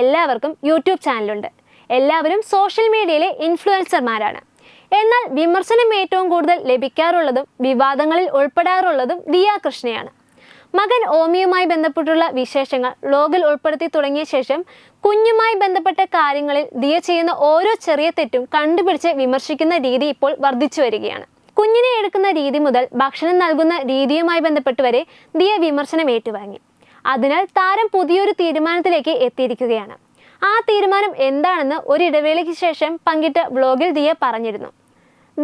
എല്ലാവർക്കും യൂട്യൂബ് ചാനലുണ്ട്. എല്ലാവരും സോഷ്യൽ മീഡിയയിലെ ഇൻഫ്ലുവൻസർമാരാണ്. എന്നാൽ വിമർശനം ഏറ്റവും കൂടുതൽ ലഭിക്കാറുള്ളതും വിവാദങ്ങളിൽ ഉൾപ്പെടാറുള്ളതും ദിയ കൃഷ്ണയാണ്. മകൻ ഓമിയുമായി ബന്ധപ്പെട്ടുള്ള വിശേഷങ്ങൾ വ്ലോഗിൽ ഉൾപ്പെടുത്തി തുടങ്ങിയ ശേഷം കുഞ്ഞുമായി ബന്ധപ്പെട്ട കാര്യങ്ങളിൽ ദിയ ചെയ്യുന്ന ഓരോ ചെറിയ തെറ്റും കണ്ടുപിടിച്ച് വിമർശിക്കുന്ന രീതി ഇപ്പോൾ വർദ്ധിച്ചു വരികയാണ്. കുഞ്ഞിനെ എടുക്കുന്ന രീതി മുതൽ ഭക്ഷണം നൽകുന്ന രീതിയുമായി ബന്ധപ്പെട്ട് വരെ ദിയ വിമർശനം ഏറ്റുവാങ്ങി. അതിനാൽ താരം പുതിയൊരു തീരുമാനത്തിലേക്ക് എത്തിയിരിക്കുകയാണ്. ആ തീരുമാനം എന്താണെന്ന് ഒരു ഇടവേളയ്ക്ക് ശേഷം പങ്കിട്ട വ്ലോഗിൽ ദിയ പറഞ്ഞിരുന്നു.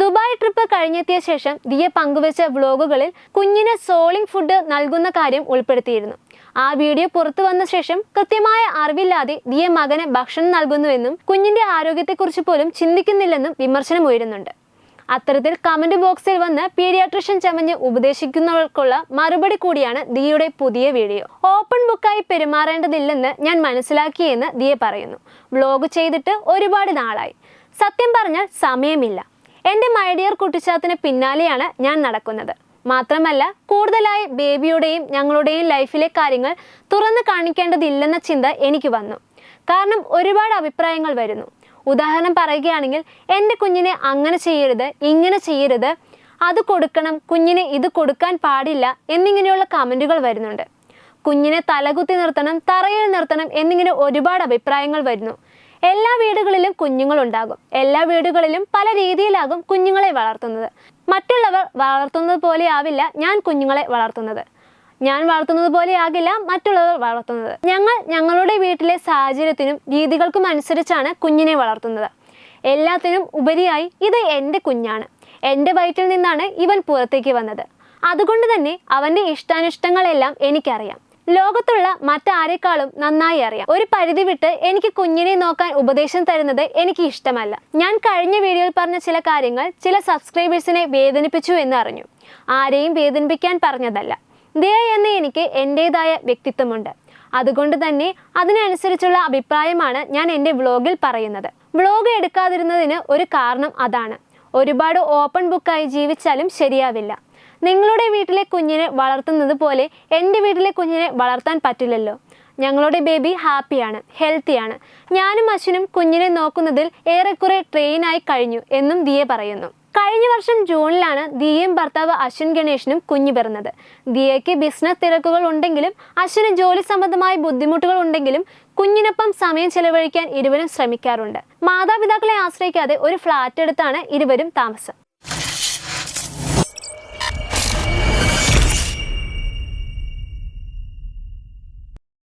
ദുബായ് ട്രിപ്പ് കഴിഞ്ഞെത്തിയ ശേഷം ദിയ പങ്കുവച്ച വ്ലോഗുകളിൽ കുഞ്ഞിന് സോളിംഗ് ഫുഡ് നൽകുന്ന കാര്യം ഉൾപ്പെടുത്തിയിരുന്നു. ആ വീഡിയോ പുറത്തു വന്ന ശേഷം കൃത്യമായ അറിവില്ലാതെ ദിയ മകന് ഭക്ഷണം നൽകുന്നുവെന്നും കുഞ്ഞിന്റെ ആരോഗ്യത്തെക്കുറിച്ച് പോലും ചിന്തിക്കുന്നില്ലെന്നും വിമർശനം ഉയരുന്നുണ്ട് അത്തരത്തിൽ കമന്റ് ബോക്സിൽ വന്ന് പീഡിയാട്രിഷ്യൻ ചമഞ്ഞ് ഉപദേശിക്കുന്നവർക്കുള്ള മറുപടി കൂടിയാണ് ദിയയുടെ പുതിയ വീഡിയോ. ഓപ്പൺ ബുക്കായി പെരുമാറേണ്ടതില്ലെന്ന് ഞാൻ മനസ്സിലാക്കിയെന്ന് ദിയ പറയുന്നു. വ്ലോഗ് ചെയ്തിട്ട് ഒരുപാട് നാളായി. സത്യം പറഞ്ഞാൽ സമയമില്ല. എന്റെ മൈഡിയർ കുട്ടിച്ചാത്തിന് പിന്നാലെയാണ് ഞാൻ നടക്കുന്നത്. മാത്രമല്ല കൂടുതലായി ബേബിയുടെയും ഞങ്ങളുടെയും ലൈഫിലെ കാര്യങ്ങൾ തുറന്നു കാണിക്കേണ്ടതില്ലെന്ന ചിന്ത എനിക്ക് വന്നു. കാരണം ഒരുപാട് അഭിപ്രായങ്ങൾ വരുന്നു. ഉദാഹരണം പറയുകയാണെങ്കിൽ എന്റെ കുഞ്ഞിനെ അങ്ങനെ ചെയ്യരുത് ഇങ്ങനെ ചെയ്യരുത് അത് കൊടുക്കണം കുഞ്ഞിന് ഇത് കൊടുക്കാൻ പാടില്ല എന്നിങ്ങനെയുള്ള കമന്റുകൾ വരുന്നുണ്ട്. കുഞ്ഞിനെ തലകുത്തി നിർത്തണം തറയിൽ നിർത്തണം എന്നിങ്ങനെ ഒരുപാട് അഭിപ്രായങ്ങൾ വരുന്നു. എല്ലാ വീടുകളിലും കുഞ്ഞുങ്ങളുണ്ടാകും എല്ലാ വീടുകളിലും പല രീതിയിലാകും കുഞ്ഞുങ്ങളെ വളർത്തുന്നത്. മറ്റുള്ളവർ വളർത്തുന്നത് പോലെ ആവില്ല ഞാൻ കുഞ്ഞുങ്ങളെ വളർത്തുന്നത്. ഞാൻ വളർത്തുന്നത് പോലെ ആകില്ല മറ്റുള്ളവർ വളർത്തുന്നത്. ഞങ്ങൾ ഞങ്ങളുടെ വീട്ടിലെ സാഹചര്യത്തിനും രീതികൾക്കും അനുസരിച്ചാണ് കുഞ്ഞിനെ വളർത്തുന്നത്. എല്ലാത്തിനും ഉപരിയായി ഇത് എന്റെ കുഞ്ഞാണ്. എന്റെ വയറ്റിൽ നിന്നാണ് ഇവൻ പുറത്തേക്ക് വന്നത്. അതുകൊണ്ട് തന്നെ അവന്റെ ഇഷ്ടാനിഷ്ടങ്ങളെല്ലാം എനിക്കറിയാം. ലോകത്തുള്ള മറ്റാരെക്കാളും നന്നായി അറിയാം. ഒരു പരിധി വിട്ട് എനിക്ക് കുഞ്ഞിനെ നോക്കാൻ ഉപദേശം തരുന്നത് എനിക്ക് ഇഷ്ടമല്ല. ഞാൻ കഴിഞ്ഞ വീഡിയോയിൽ പറഞ്ഞ ചില കാര്യങ്ങൾ ചില സബ്സ്ക്രൈബേഴ്സിനെ വേദനിപ്പിച്ചു എന്ന് അറിഞ്ഞു. ആരെയും വേദനിപ്പിക്കാൻ പറഞ്ഞതല്ല. ദയ എന്ന എനിക്ക് എന്റെതായ വ്യക്തിത്വമുണ്ട്. അതുകൊണ്ട് തന്നെ അതിനനുസരിച്ചുള്ള അഭിപ്രായമാണ് ഞാൻ എന്റെ വ്ളോഗിൽ പറയുന്നത്. വ്ളോഗ് എടുക്കാതിരുന്നതിന് ഒരു കാരണം അതാണ്. ഒരുപാട് ഓപ്പൺ ബുക്കായി ജീവിച്ചാലും ശരിയാവില്ല. നിങ്ങളുടെ വീട്ടിലെ കുഞ്ഞിനെ വളർത്തുന്നത് പോലെ എന്റെ വീട്ടിലെ കുഞ്ഞിനെ വളർത്താൻ പറ്റില്ലല്ലോ. ഞങ്ങളുടെ ബേബി ഹാപ്പിയാണ് ഹെൽത്തിയാണ്. ഞാനും അശ്വിനും കുഞ്ഞിനെ നോക്കുന്നതിൽ ഏറെക്കുറെ ട്രെയിനായി കഴിഞ്ഞു എന്നും ദിയെ പറയുന്നു. കഴിഞ്ഞ വർഷം ജൂണിലാണ് ദിയയും ഭർത്താവ് അശ്വിൻ ഗണേഷിനും കുഞ്ഞു പിറന്നത്. ദിയയ്ക്ക് ബിസിനസ് തിരക്കുകൾ ഉണ്ടെങ്കിലും അശ്വിന് ജോലി സംബന്ധമായ ബുദ്ധിമുട്ടുകൾ ഉണ്ടെങ്കിലും കുഞ്ഞിനൊപ്പം സമയം ചെലവഴിക്കാൻ ഇരുവരും ശ്രമിക്കാറുണ്ട്. മാതാപിതാക്കളെ ആശ്രയിക്കാതെ ഒരു ഫ്ലാറ്റ് എടുത്താണ് ഇരുവരും താമസം.